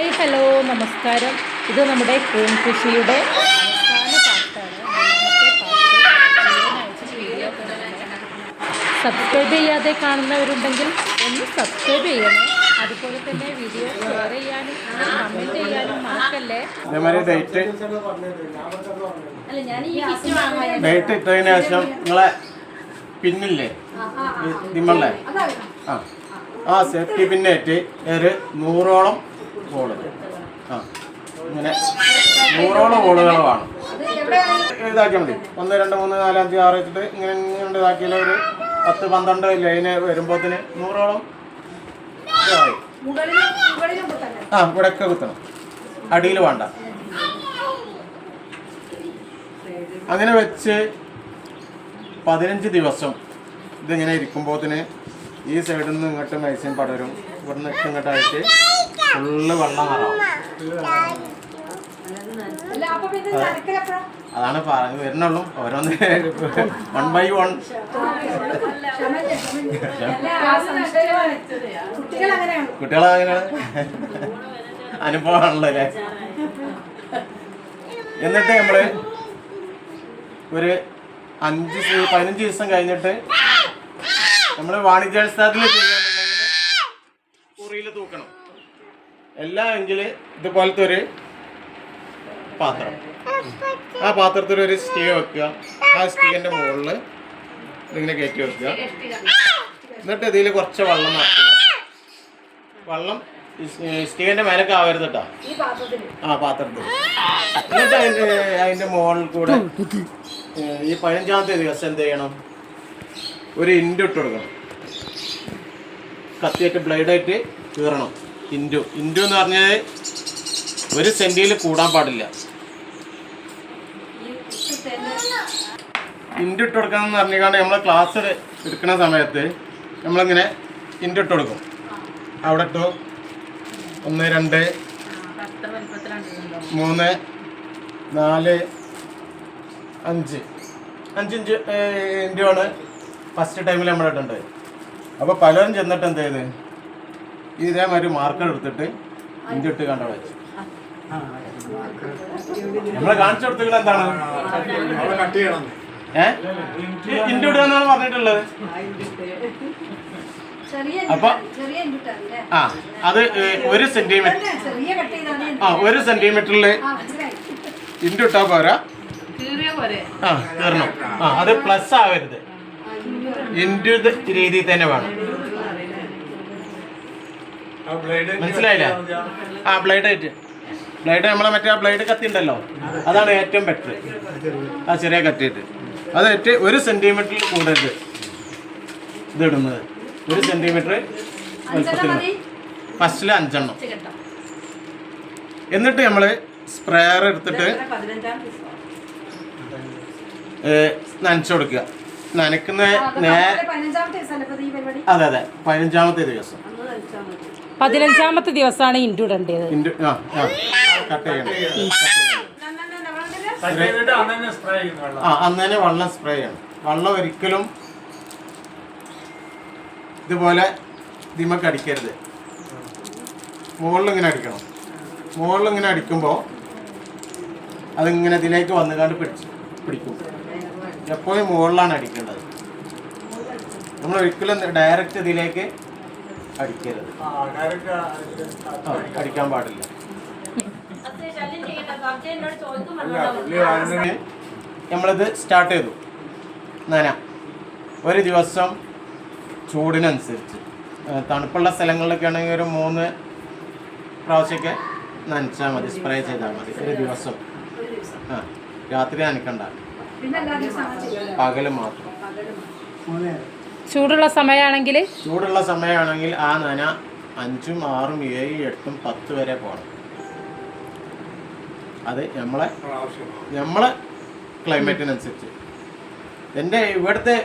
Hi hello നമസ്കാരം. ഇത് നമ്മുടെ കൂൺകൃഷിയുടെ അവസാന പാർട്ടാണ് സബ്സ്ക്രൈബ് ചെയ്യാതെ കാണുന്നവരുണ്ടെങ്കിൽ ഒന്ന് സബ്സ്ക്രൈബ് ചെയ്യണം. അതുപോലെ തന്നെ വീഡിയോ ഷെയർ ചെയ്യാനും കമന്റ് ചെയ്യാനും മറക്കല്ലേ? അല്ല ഞാൻ ഈ കിറ്റ് വാങ്ങാൻ ഡേറ്റ് ഇട്ടതിന് ശേഷം നിങ്ങളെ പിന്നില്ലേ? നിമ്മളെ? ആ ആ സേഫ്റ്റി പിന്നേറ്റ് ഒരു നൂറോളം ബോൾ ആ. ഇങ്ങനെ നൂറോളം ബോളുകൾ വേണം ഇതാക്കിയാൽ മതി. ഒന്ന് രണ്ട് മൂന്ന് നാല് അഞ്ച് ആറ് വെച്ചിട്ട് ഇങ്ങനെ ഇങ്ങനെ ഇതാക്കിയാൽ ഒരു പത്ത് പന്ത്രണ്ട് ലൈന് വരുമ്പോത്തിന് നൂറോളം ആ ഇവിടെയൊക്കെ കുത്തണം. അടിയിൽ വേണ്ട. അങ്ങനെ വെച്ച് പതിനഞ്ച് ദിവസം ഇതിങ്ങനെ ഇരിക്കുമ്പോത്തിന് ഈ സൈഡിൽ നിന്ന് ഇങ്ങോട്ട് മൈസ്യം പടരും ഇവിടുന്ന് ഇങ്ങോട്ടായിട്ട് ഫുള്ള് വെള്ളം നിറാവും അതാണ് പറഞ്ഞു വരുന്നുള്ളൂ. ഓരോന്ന് വൺ ബൈ വൺ കുട്ടികളങ്ങനെ അനുഭവമാണല്ലോ അല്ലേ? എന്നിട്ട് നമ്മൾ ഒരു അഞ്ച് പതിനഞ്ച് ദിവസം കഴിഞ്ഞിട്ട് നമ്മൾ വാണിജ്യാടിസ്ഥാനത്തിൽ ചെയ്യുകയാണെന്നുണ്ടെങ്കിൽ എല്ലാം എങ്കിൽ ഇതുപോലത്തെ ഒരു പാത്രം. ആ പാത്രത്തിൽ ഒരു സ്റ്റീ വെക്കുക. ആ സ്റ്റീന്റെ മുകളിൽ ഇതിങ്ങനെ കയറ്റി വെക്കുക. എന്നിട്ട് ഇതിൽ കുറച്ച് വെള്ളം നിറച്ച് വെള്ളം സ്റ്റീവിന്റെ മേലൊക്കെ ആവരുത് കേട്ടോ ആ പാത്രത്തിൽ എന്നിട്ട് അതിന്റെ അതിന്റെ മുകളിൽ കൂടെ ഈ പതിനഞ്ചാമത്തെ ദിവസം എന്ത് ചെയ്യണം? ഒരു ഇൻഡ് ഇട്ട് കൊടുക്കണം. കത്തിയായിട്ട് ബ്ലേഡായിട്ട് കീറണം. ഇൻഡു ഇൻഡു എന്ന് പറഞ്ഞാൽ ഒരു സെന്റിയിൽ കൂടാൻ പാടില്ല. ഇൻഡു ഇട്ട് കൊടുക്കണം എന്ന് പറഞ്ഞാൽ നമ്മൾ ക്ലാസ് എടുക്കുന്ന സമയത്ത് നമ്മളിങ്ങനെ ഇൻഡു ഇട്ട് കൊടുക്കും. അവിടെ ഇട്ടു? ഒന്ന് രണ്ട് മൂന്ന് നാല് അഞ്ച്. അഞ്ച് ഇഞ്ച് ആണ്. ഫസ്റ്റ് ടൈമിൽ നമ്മൾ ഇടേണ്ടത്. അപ്പോൾ പലരും ചെന്നിട്ട് എന്ത് ചെയ്ത്? ഇതേമാതിരി മാർക്കർ എടുത്തിട്ട് ഇഞ്ചിട്ട് കണ്ട വെച്ചു. നമ്മളെ കാണിച്ചു കൊടുത്തത് എന്താണ്? ഏ? ഇഞ്ചി പറഞ്ഞിട്ടുള്ളത്. അപ്പൊ ആ അത് ഒരു സെന്റിമീറ്റർ ആ ഒരു സെന്റിമീറ്ററിൽ ഇട്ടാ പോരാ. ആ തീർന്നു ആ അത് പ്ലസ് ആവരുത്. ഇന്റു രീതിയിൽ തന്നെ വേണം. മനസ്സിലായില്ലേ? ആ ബ്ലേഡ് ആയിട്ട്. ബ്ലേഡ് നമ്മളെ മറ്റേ ബ്ലേഡ് കത്തി ഉണ്ടല്ലോ അതാണ് ഏറ്റവും ബെറ്റർ ആ ചെറിയ കത്തിയിട്ട് അതായിട്ട് ഒരു സെന്റിമീറ്ററിൽ കൂടരുത് ഇത് ഇടുന്നത്. ഒരു സെന്റിമീറ്റർ വലുപ്പത്തിൽ ഫസ്റ്റിൽ അഞ്ചെണ്ണം എന്നിട്ട് നമ്മൾ സ്പ്രെയർ എടുത്തിട്ട് നനച്ചു കൊടുക്കുക. നനക്കുന്ന അതെ അതെ. പതിനഞ്ചാമത്തെ ദിവസം. പതിനഞ്ചാമത്തെ ദിവസമാണ് ഇൻഡു ഇടേണ്ടത്. അന്നേനെ വെള്ളം സ്പ്രേ ചെയ്യണം. വെള്ളം ഒരിക്കലും ഇതുപോലെ ദിമക്ക് അടിക്കരുത്. മുകളിലിങ്ങനെ അടിക്കണം. മുകളിലിങ്ങനെ അടിക്കുമ്പോൾ അതിങ്ങനെ ഇതിലേക്ക് വന്നുകാണ്ട് പിടിച്ച് പിടിക്കും. എപ്പോഴും മുകളിലാണ് അടിക്കേണ്ടത്. നമ്മൾ ഒരിക്കലും ഡയറക്റ്റ് ഇതിലേക്ക് അടിക്കരുത്. ആ, അടിക്കാൻ പാടില്ല. നമ്മളിത് സ്റ്റാർട്ട് ചെയ്തു. നന ഒരു ദിവസം ചൂടിനനുസരിച്ച്. തണുപ്പുള്ള സ്ഥലങ്ങളിലൊക്കെ ആണെങ്കിൽ ഒരു മൂന്ന് പ്രാവശ്യമൊക്കെ നനച്ചാൽ മതി സ്പ്രേ ചെയ്താൽ മതി. ഒരു ദിവസം. ആ രാത്രി നനക്കണ്ട. പകൽ മാത്രം. ചൂടുള്ള സമയമാണെങ്കിൽ? ചൂടുള്ള സമയമാണെങ്കിൽ ആ നന അഞ്ചും ആറും ഏഴും എട്ടും പത്ത് വരെ പോകണം അത് നമ്മളെ നമ്മളെ ക്ലൈമറ്റിനനുസരിച്ച്. എന്റെ ഇവിടുത്തെ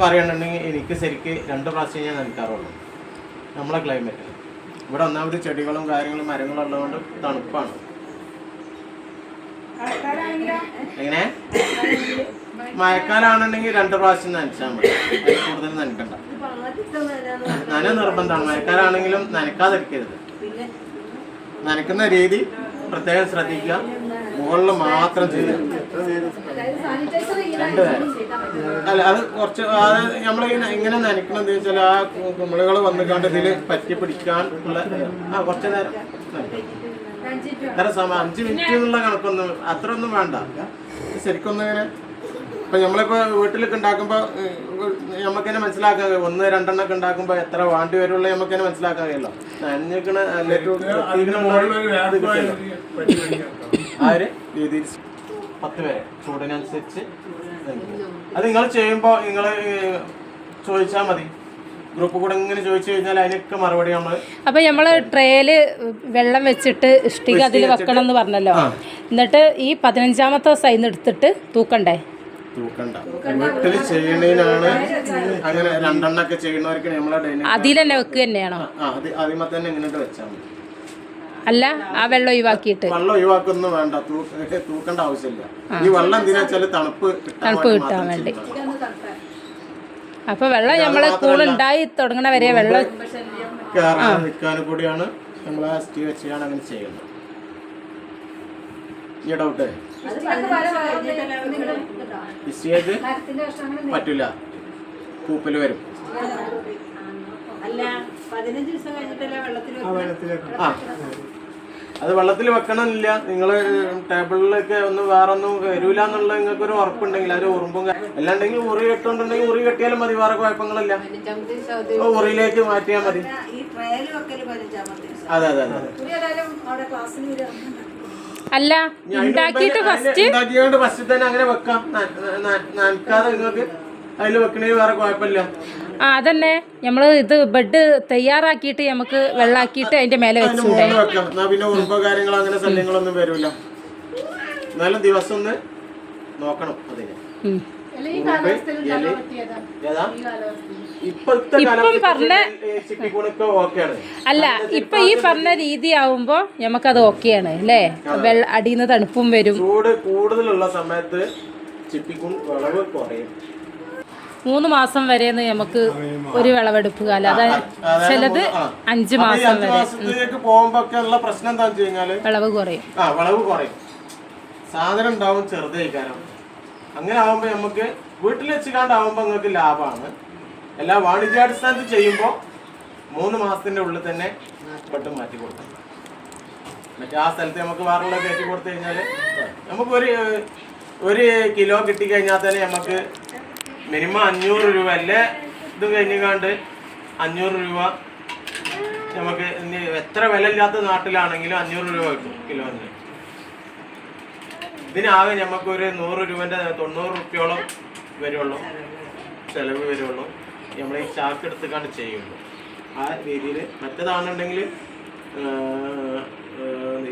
പറയുന്നുണ്ടെങ്കിൽ എനിക്ക് ശരിക്ക് രണ്ട് പ്രാവശ്യം ഞാൻ നൽകാറുള്ളൂ നമ്മളെ ക്ലൈമറ്റിൽ. ഇവിടെ ഒന്നാമത് ചെടികളും കാര്യങ്ങളും മരങ്ങളും ഉള്ളതുകൊണ്ട് തണുപ്പാണ്. എങ്ങനെ? മഴക്കാലാണെന്നുണ്ടെങ്കിൽ രണ്ട് പ്രാവശ്യം നനച്ചാൽ മതി. കൂടുതൽ നനക്കണ്ട. നന നിർബന്ധമാണ്. മയക്കാനാണെങ്കിലും നനക്കാതിരിക്കരുത്. നനക്കുന്ന രീതി പ്രത്യേകം ശ്രദ്ധിക്കുക. മുകളിൽ മാത്രം ചെയ്യുക അല്ല അത് കുറച്ച് അത് നമ്മൾ ഇങ്ങനെ നനക്കണമെന്ന് വെച്ചാൽ ആ കുമിളുകൾ വന്നുകൊണ്ട് ഇതിൽ പറ്റി പിടിക്കാൻ ഉള്ള ആ കുറച്ച് നേരം അഞ്ച് മിനിറ്റ് എന്നുള്ള കണക്കൊന്നും അത്ര ഒന്നും വേണ്ട. ശരിക്കൊന്നും ഇങ്ങനെ ഇപ്പൊ നമ്മളിപ്പോ വീട്ടിലൊക്കെ ഉണ്ടാക്കുമ്പോ നമുക്ക് തന്നെ മനസ്സിലാക്കാൻ കഴിയും ഒന്ന് രണ്ടെണ്ണം ഒക്കെ ഉണ്ടാക്കുമ്പോ എത്ര വാണ്ടി വരുള്ള നമുക്ക് തന്നെ മനസ്സിലാക്കാൻ കഴിയല്ലോ നനഞ്ഞിരിക്കണ ആ ഒരു രീതിയിൽ പത്ത് പേരെ. ചൂടിനനുസരിച്ച്. അത് നിങ്ങൾ ചെയ്യുമ്പോ നിങ്ങൾ ചോദിച്ചാൽ മതി. ഗ്രൂപ്പ് കൂടെ ഇങ്ങനെ ചോദിച്ചു കഴിഞ്ഞാൽ അതിനൊക്കെ മറുപടി നമ്മൾ അപ്പൊ നമ്മൾ ട്രേയിൽ വെള്ളം വെച്ചിട്ട് ഇഷ്ടിക അതിൽ വെക്കണം എന്ന് പറഞ്ഞല്ലോ. എന്നിട്ട് ഈ പതിനഞ്ചാമത്തെ ദിവസം അതിന് എടുത്തിട്ട് തൂക്കണ്ടേ? തൂക്കണ്ട. വീട്ടിൽ ചെയ്യണേനാണ് അങ്ങനെ രണ്ടെണ്ണൊക്കെ ചെയ്യുന്നവർക്ക് നമ്മളെ ഡൈനിങ് അതിൽ തന്നെ വെക്കുക തന്നെയാണോ? ആ അത് അതിമ തന്നെ ഇങ്ങോട്ട് വെച്ചാൽ മതി. അല്ല ആ വെള്ളം ഒഴിവാക്കിയിട്ട്. വെള്ളം ഒഴിവാക്കൊന്നും വേണ്ട. തൂക്കേണ്ട ആവശ്യമില്ല. ഈ വെള്ളം എന്തിനാ വെച്ചാൽ തണുപ്പ് കിട്ടാൻ തണുപ്പ് വേണ്ടി കിട്ടാൻ വേണ്ടി. അപ്പൊ വെള്ളം ഞമ്മൾ കൂളുണ്ടായി തുടങ്ങണ വരെ വെള്ളം നിൽക്കാനും കൂടിയാണ് നമ്മൾ ആ സ്റ്റീ വെച്ചാണ് അങ്ങനെ ചെയ്യുന്നത്. ഈ ഡൗട്ട് സ്റ്റേജ് പറ്റില്ല കൂപ്പൽ വരും. അല്ല പതിനഞ്ച് ദിവസം കഴിഞ്ഞിട്ടല്ലേ വെള്ളത്തിൽ ആ അത് വെള്ളത്തിൽ വെക്കണമില്ല നിങ്ങൾ ടേബിളിലൊക്കെ ഒന്ന് വേറെ ഒന്നും വരൂല എന്നുള്ള നിങ്ങൾക്ക് ഒരു ഉറപ്പുണ്ടെങ്കിൽ അത് ഉറുമ്പും അല്ലാണ്ടെങ്കിൽ ഉറി കെട്ടുണ്ടെങ്കിൽ ഉറി കെട്ടിയാലും മതി. വേറെ കുഴപ്പങ്ങളില്ല. ഉറിയിലേക്ക് മാറ്റിയാൽ മതി. അതെ അതെ അതെ അല്ല ഉണ്ടാക്കിയിട്ട് ഫസ്റ്റ് ഉണ്ടാക്കിയോണ്ട് ഫസ്റ്റ് തന്നെ അങ്ങനെ വെക്കാം. നനക്കാതെ നിങ്ങൾക്ക് അതിൽ വെക്കണേൽ വേറെ കുഴപ്പമില്ല. ആ അതന്നെ. നമ്മൾ ഇത് ബെഡ് തയ്യാറാക്കിയിട്ട് നമുക്ക് വെള്ളാക്കിയിട്ട് അതിന്റെ മേലെ അതിന്റെ വെച്ചൂടെ മുകളിൽ വെക്കാം എന്നാ പിന്നെ ഉറുമ്പോ അങ്ങനെ ശല്യങ്ങളൊന്നും വരൂല. എന്നാലും ദിവസം ഒന്ന് നോക്കണം അതിന്. ഏതാ? ഇപ്പം പറഞ്ഞ- അല്ല ഇപ്പൊ ഈ പറഞ്ഞ രീതി ആവുമ്പോ നമുക്കത് ഓക്കെയാണ് അല്ലേ? അടിയിൽ നിന്ന് തണുപ്പും വരും. ചൂട് കൂടുതലുള്ള സമയത്ത് വിളവ് കുറയും. മൂന്ന് മാസം വരെ നമുക്ക് ഒരു വിളവെടുപ്പ് കാലം. അതായത് ചിലത് അഞ്ച് മാസം വരെ. പ്രശ്നം എന്താണെന്ന് വെച്ച് കഴിഞ്ഞാൽ വിളവ് കുറയും. വിളവ് കുറയും. സാധനം ഉണ്ടാവും ചെറുതായിക്കാരം അങ്ങനെ ആവുമ്പോ നമുക്ക് വീട്ടിൽ വെച്ചുകാണ്ടാവുമ്പോ നിങ്ങൾക്ക് ലാഭമാണ്. എല്ലാ വാണിജ്യാടിസ്ഥാനത്തിൽ ചെയ്യുമ്പോൾ മൂന്ന് മാസത്തിന്റെ ഉള്ളിൽ തന്നെ പെട്ടെന്ന് മാറ്റി കൊടുക്കും. മറ്റേ ആ സ്ഥലത്ത് നമുക്ക് വേറെയുള്ള കയറ്റി കൊടുത്തു കഴിഞ്ഞാൽ നമുക്ക് ഒരു കിലോ കിട്ടിക്കഴിഞ്ഞാൽ തന്നെ നമുക്ക് മിനിമം അഞ്ഞൂറ് രൂപ അല്ലേ? ഇത് കഴിഞ്ഞാണ്ട് അഞ്ഞൂറ് രൂപ നമുക്ക് എത്ര വില ഇല്ലാത്ത നാട്ടിലാണെങ്കിലും അഞ്ഞൂറ് രൂപ കിട്ടും കിലോന്. ഇതിനാകെ നമുക്കൊരു നൂറ് രൂപന്റെ തൊണ്ണൂറ് റുപ്യോളം വരുള്ളൂ. ചെലവ് വരുള്ളൂ. നമ്മൾ ഈ ചാക്ക് എടുത്തുകൊണ്ട് ചെയ്യുള്ളൂ. ആ രീതിയിൽ മറ്റേതാണെന്നുണ്ടെങ്കിൽ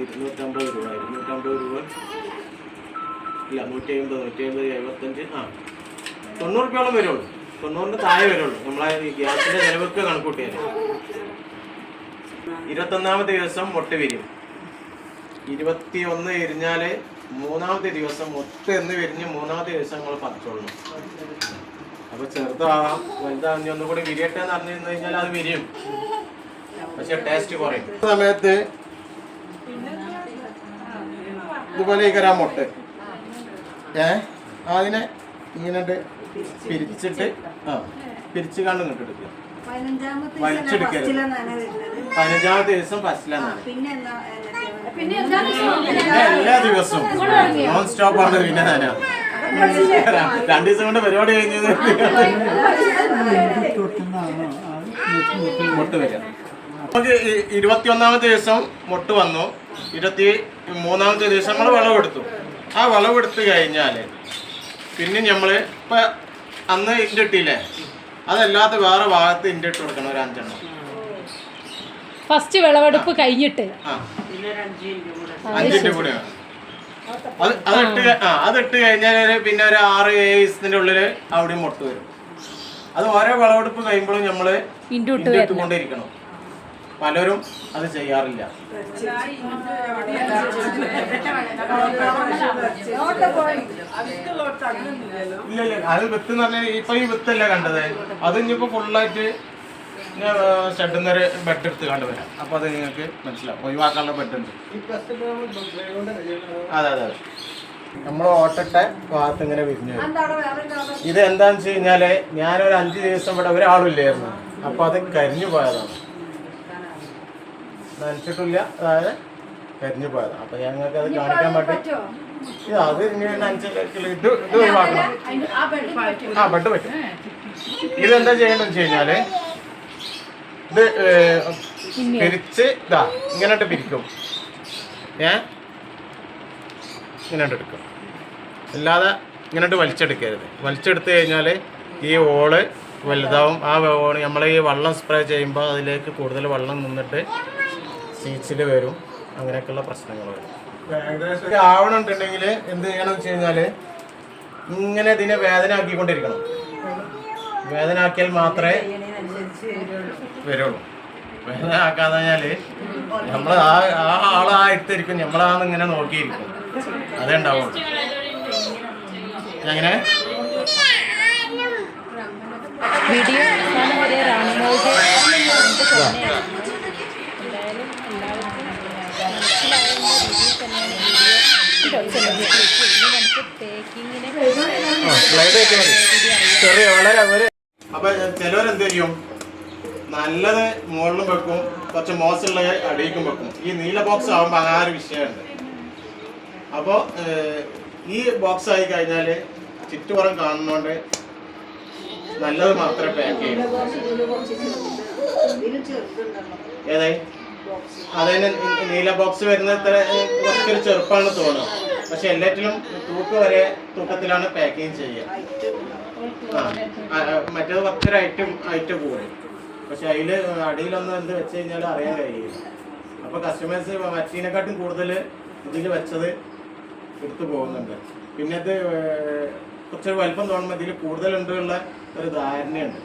ഇരുന്നൂറ്റമ്പത് രൂപ ഇരുന്നൂറ്റമ്പത് രൂപ. ഇല്ല നൂറ്റി അമ്പത് നൂറ്റി അമ്പത് എഴുപത്തഞ്ച് ആ. തൊണ്ണൂറ് രൂപയോളം വരുള്ളൂ. തൊണ്ണൂറിന് താഴെ വരുള്ളൂ. നമ്മളെ ഈ ഗ്യാസിന്റെ ചിലവൊക്കെ കണക്കൂട്ടിയാൽ ഇരുപത്തൊന്നാമത്തെ ദിവസം മുട്ട വിരിയും. ഇരുപത്തി ഒന്ന് എരിഞ്ഞാൽ മൂന്നാമത്തെ ദിവസം മൊത്തം എന്ന് വിരിഞ്ഞ് മൂന്നാമത്തെ ദിവസം നമ്മൾ പറിച്ചോളണം അപ്പൊ ചെറുതാവാം വലുതാവും ഒന്നും കൂടി വിരിയട്ടെ എന്ന് പറഞ്ഞു കഴിഞ്ഞാൽ അത് വിരിയും. പക്ഷെ ടേസ്റ്റ് കുറയും. സമയത്ത് ഇതുപോലെ ഈ കരാ മുട്ട. ഏ? അതിനെ ഇങ്ങനെ പിരിച്ചിട്ട് ആ പിരിച്ച് കണ്ണു കിട്ടെടുക്കുക വലിച്ചെടുക്കരുത്. പതിനഞ്ചാമത്തെ ദിവസം ഫസ്റ്റിലാണ് എന്താ എല്ലാ ദിവസവും നോൺ സ്റ്റോപ്പ് ആണ് പിന്നെ ഞാൻ രണ്ടു ദിവസം കൊണ്ട് പരിപാടി കഴിഞ്ഞത്. മുട്ട് വരിക. നമുക്ക് ഇരുപത്തി ഇരുപത്തിയൊന്നാമത്തെ ദിവസം മുട്ട് വന്നു. ഇരുപത്തി മൂന്നാമത്തെ ദിവസം നമ്മൾ വിളവെടുത്തു. ആ വിളവെടുത്ത് കഴിഞ്ഞാൽ പിന്നെ നമ്മൾ ഇപ്പം അന്ന് ഇന്റെ ഇട്ടില്ലേ? അതല്ലാത്ത വേറെ ഭാഗത്ത് ഇന്റെ ഇട്ട് കൊടുക്കണം ഒരു അഞ്ചെണ്ണം. ഫസ്റ്റ് വിളവെടുപ്പ് കഴിഞ്ഞിട്ട്. അഞ്ചിന്റെ കൂടെയാണ്. അത് അതിട്ട് ആ അതിട്ട് കഴിഞ്ഞാൽ പിന്നെ ഒരു ആറ് ഏഴ് ദിവസത്തിന്റെ ഉള്ളിൽ അവിടെ മുട്ട വരും. അത് ഓരോ വിളവെടുപ്പ് കഴിയുമ്പോഴും നമ്മൾ ഇട്ടുകൊണ്ടിരിക്കണം ഇട്ട് കൊണ്ടിരിക്കണം പലരും അത് ചെയ്യാറില്ല. ഇല്ല ഇല്ല അത് വിത്ത് എന്ന് പറഞ്ഞാൽ ഇപ്പൊ ഈ വിത്തല്ല കണ്ടത്. അത് ഇനിയിപ്പോ ഫുള്ളായിട്ട് ഞാൻ ഷെഡിൽ നിന്ന് ഒരു ബെഡ് എടുത്ത് കണ്ടു വരാം. അപ്പോൾ അത് നിങ്ങൾക്ക് മനസ്സിലാവും. ഒഴിവാക്കാനുള്ള ബെഡ് ഉണ്ട്. അതെ അതെ നമ്മൾ ഓട്ടട്ട ഭാഗത്ത് ഇങ്ങനെ വിരിഞ്ഞു ഇത് എന്താന്ന് വെച്ച് കഴിഞ്ഞാൽ ഞാനൊരു അഞ്ച് ദിവസം ഇവിടെ ഒരാളില്ലായിരുന്നു അപ്പോൾ അത് കരിഞ്ഞു പോയതാണ്. നനച്ചിട്ടില്ല. അതായത് കരിഞ്ഞു പോയതാണ്. അപ്പൊ ഞങ്ങൾക്ക് അത് കാണിക്കാൻ വേണ്ടി ഇത് അത് ഇനി നനച്ചിട്ട് ഇത് ഇത് ഒഴിവാക്കണം. ആ ബെഡ് പറ്റും. ഇതെന്താ ചെയ്യേണ്ടത് വെച്ച് കഴിഞ്ഞാൽ ഇത് പിരിച്ച് ഇതാ ഇങ്ങനെട്ട് പിരിക്കും. ഏ? ഇങ്ങനെട്ട് എടുക്കും. അല്ലാതെ ഇങ്ങനെട്ട് വലിച്ചെടുക്കരുത്. വലിച്ചെടുത്ത് കഴിഞ്ഞാൽ ഈ ഓൾ വലുതാവും. ആ ഓൾ നമ്മൾ ഈ വെള്ളം സ്പ്രേ ചെയ്യുമ്പോൾ അതിലേക്ക് കൂടുതൽ വെള്ളം നിന്നിട്ട് സീച്ചിൽ വരും. അങ്ങനെയൊക്കെയുള്ള പ്രശ്നങ്ങൾ വരും. ഏകദേശം ആവണുണ്ടെങ്കിൽ എന്ത് ചെയ്യണം വെച്ച് കഴിഞ്ഞാൽ ഇങ്ങനെ ഇതിനെ വേദന ആക്കിക്കൊണ്ടിരിക്കണം വേദന ആക്കിയാൽ മാത്രമേ വരുള്ളൂ. വേറെ ആക്കാന്ന് പറഞ്ഞാൽ നമ്മൾ ആ ആ ആളായിട്ടിരിക്കും നമ്മളാന്ന് ഇങ്ങനെ നോക്കിയിരിക്കും. അതേ ഉണ്ടാവുള്ളൂ. എങ്ങനെ? വീഡിയോ. ചെറിയ വളരെ അപ്പൊ ചിലവരെന്ത് ചെയ്യും? നല്ലത് മുകളിലും വെക്കും കുറച്ച് മോശമുള്ള അടിയിക്കും വെക്കും. ഈ നീല ബോക്സ് ആകുമ്പോൾ അങ്ങനെ ഒരു വിഷയമുണ്ട്. അപ്പോൾ ഈ ബോക്സ് ആയി കഴിഞ്ഞാൽ ചുറ്റുപുറം കാണുന്നോണ്ട് നല്ലത് മാത്രമേ പാക്ക് ചെയ്യൂ. ഏതായി? അതിന് നീല ബോക്സ് വരുന്ന ഇത്ര കുറച്ചൊരു ചെറുപ്പമാണ് തോന്നുക പക്ഷെ എല്ലാറ്റിലും തൂക്ക് വരെ തൂക്കത്തിലാണ് പാക്കിങ് ചെയ്യുക. ആ, മറ്റേത് കുറച്ചൊരു ഐറ്റം ഐറ്റം കൂടും. പക്ഷെ അതിൽ അടിയിലൊന്നും എന്ത് വെച്ച് കഴിഞ്ഞാൽ അറിയാൻ കഴിയില്ല. അപ്പോൾ കസ്റ്റമേഴ്സ് മറ്റീനെക്കാട്ടും കൂടുതൽ ഇതിൽ വെച്ചത് എടുത്തു പോകുന്നുണ്ട്. പിന്നെ ഇത് ഏഹ്, കുറച്ചൊരു വലിപ്പം തോന്നുമ്പോൾ ഇതിൽ കൂടുതലുണ്ടുള്ള ഒരു ധാരണയുണ്ട്.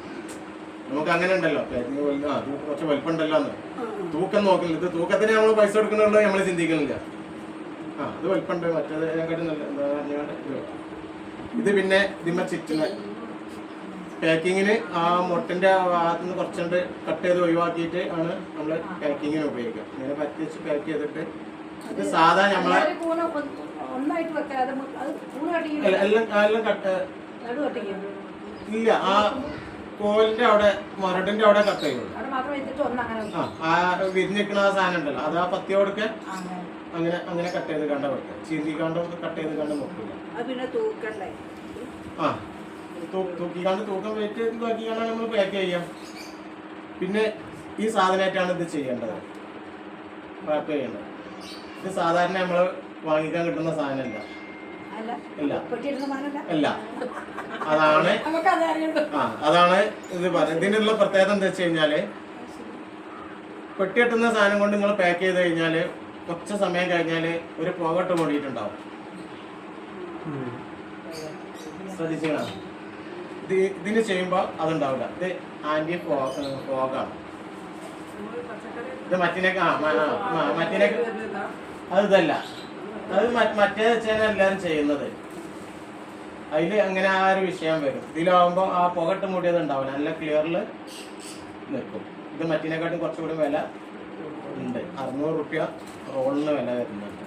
നമുക്ക് അങ്ങനെ ഉണ്ടല്ലോ. ആ കുറച്ച് വലിപ്പം ഉണ്ടല്ലോ എന്ന് തൂക്കം നോക്കുന്നില്ല. ഇത് തൂക്കത്തിന് നമ്മൾ പൈസ കൊടുക്കുന്നുണ്ടോ നമ്മൾ ചിന്തിക്കുന്നില്ല. ആ അത് വലിപ്പമുണ്ട്. മറ്റേതിനെക്കാട്ടും നല്ല ഇത്. പിന്നെ ഇതിമ്മ ചുറ്റുന്ന പാക്കിങ്ങിന് ആ മുട്ടിന്റെ ഭാഗത്ത് നിന്ന് കുറച്ചുകൊണ്ട് കട്ട് ചെയ്ത് ഒഴിവാക്കിയിട്ട് ആണ് നമ്മൾ പാക്കിങ്ങിന് ഉപയോഗിക്കുക. ഇങ്ങനെ പറ്റി വെച്ച് പാക്ക് ചെയ്തിട്ട് അത് സാധാ നമ്മളെ എല്ലാം- എല്ലാം കട്ട് ഇല്ല ആ കോലിന്റെ അവിടെ മരടിന്റെ അവിടെ കട്ട് അങ്ങനെ ആ വിരിഞ്ഞിക്കണ ആ സാധനം ഉണ്ടല്ലോ. അത് ആ പത്തിയോടൊക്കെ അങ്ങനെ. അങ്ങനെ അങ്ങനെ കട്ട് ചെയ്ത് കണ്ട വെക്കുക ചീന്തി കണ്ട കട്ട് ചെയ്ത് കണ്ടും നോക്കില്ല ആ. തൂക്കിക്കാണ്ട് തൂക്കം വെയിറ്റ് ഇതാക്കിക്കാണ്ട് നമ്മൾ പാക്ക് ചെയ്യാം. പിന്നെ ഈ സാധനമായിട്ടാണ് ഇത് ചെയ്യേണ്ടത്. റാപ്പ് ചെയ്യേണ്ടത്. ഇത് സാധാരണ നമ്മൾ വാങ്ങിക്കാൻ കിട്ടുന്ന സാധനമല്ല. അല്ല ഇല്ല. അല്ല അതാണ് ആ അതാണ് ഇത് പറയുന്നത് ഇതിനുള്ള പ്രത്യേകത എന്താ വെച്ച് കഴിഞ്ഞാൽ പെട്ടി കെട്ടുന്ന സാധനം കൊണ്ട് നിങ്ങൾ പാക്ക് ചെയ്ത് കഴിഞ്ഞാൽ കുറച്ച് സമയം കഴിഞ്ഞാൽ ഒരു പോകട്ട് മൂടിയിട്ടുണ്ടാവും ശ്രദ്ധിച്ചാ ഇത് ഇതിന് ചെയ്യുമ്പോൾ അതുണ്ടാവില്ല. ഇത് ആന്റി ഫോഗാണ് ഇത് മറ്റിനൊക്കെ ആ മറ്റിനൊക്കെ അത് ഇതല്ല. അത് മറ്റേ വെച്ചാണ് എല്ലാവരും ചെയ്യുന്നത്. അതിൽ അങ്ങനെ ആ ഒരു വിഷയം വരും. ഇതിലാവുമ്പോൾ ആ പുകട്ട് മൂടിയത് ഉണ്ടാവില്ല. നല്ല ക്ലിയറിൽ നിൽക്കും. ഇത് മറ്റിനെക്കാട്ടും കുറച്ചുകൂടി വില ഉണ്ട്. അറുന്നൂറ് റുപ്യ റോളിന് വില വരുന്നുണ്ട്.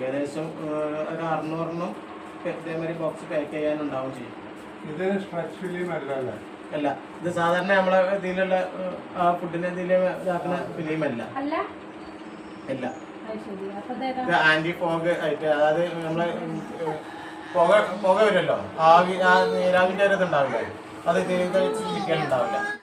ഏകദേശം ഒരു അറുന്നൂറിനും ഇതേമാതിരി ബോക്സ് പാക്ക് ചെയ്യാനുണ്ടാവും ചെയ്യും. ഇത് സ്ട്രെച്ച് ഫിലിം അല്ലല്ലേ? അല്ല ഇത് സാധാരണ നമ്മളെ ഇതിലുള്ള ആ ഫുഡിനെ ഇതിൽ ഇതാക്കുന്ന ഫിലിമല്ല അല്ല. അല്ല? ശരി. ഇത് ആന്റി ഫോഗ് ആയിട്ട് അതായത് നമ്മളെ പുക പുക വരുമല്ലോ? ആവി ആ നീരാവിന്റെ ഒരു ഇതുണ്ടാവില്ല? അത് ഇതിൽ ഉണ്ടാവില്ല